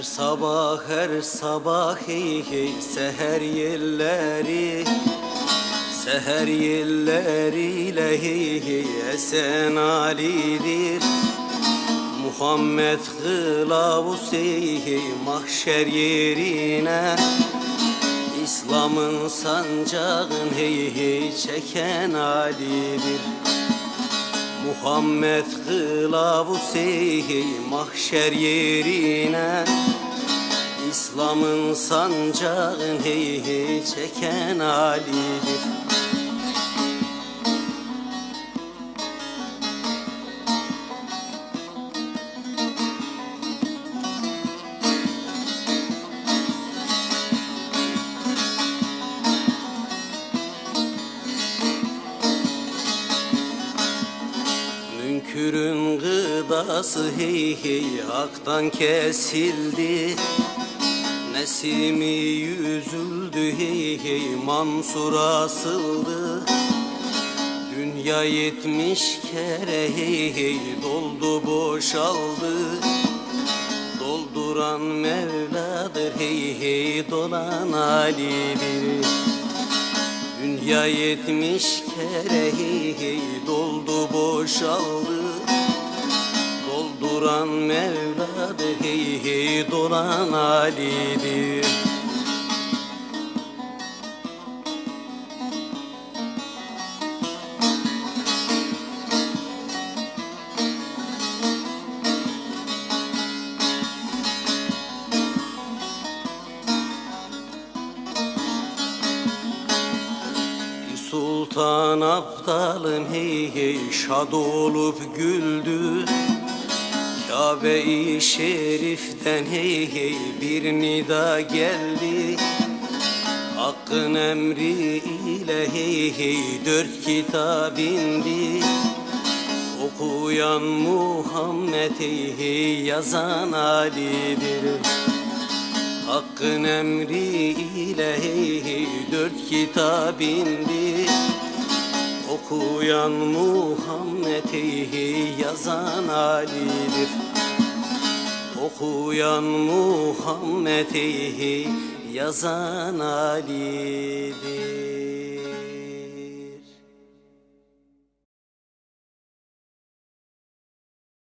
sabah her sabah hey hey seher yelleri Seher yelleriyle hey hey esen Ali'dir Muhammed kılavuz hey hey mahşer yerine İslam'ın sancağın hey hey çeken Ali'dir Muhammed kılavuz hey hey mahşer yerine İslam'ın sancağın hey hey çeken Ali'dir Münkürün gıdası hey hey haktan kesildi. Nesimi yüzüldü hey hey Mansur asıldı. Dünya yetmiş kere hey hey doldu boşaldı. Dolduran Mevladır hey hey dolan Ali'dir Dünya yetmiş kere hey hey doldu boşaldı. Dolduran Mevladır hey hey dolan Ali'dir sultan aptalım hey hey şad olup güldü. Kabe-i Şerif'ten hey hey bir nida geldi. Hakkın emriyle hey hey dört kitap indi. Okuyan Muhammed hey hey yazan Ali'dir. Hakkın emriyle hey hey dört kitap indi Okuyan Muhammed hey hey yazan Ali'dir. Okuyan Muhammed hey hey yazan Ali'dir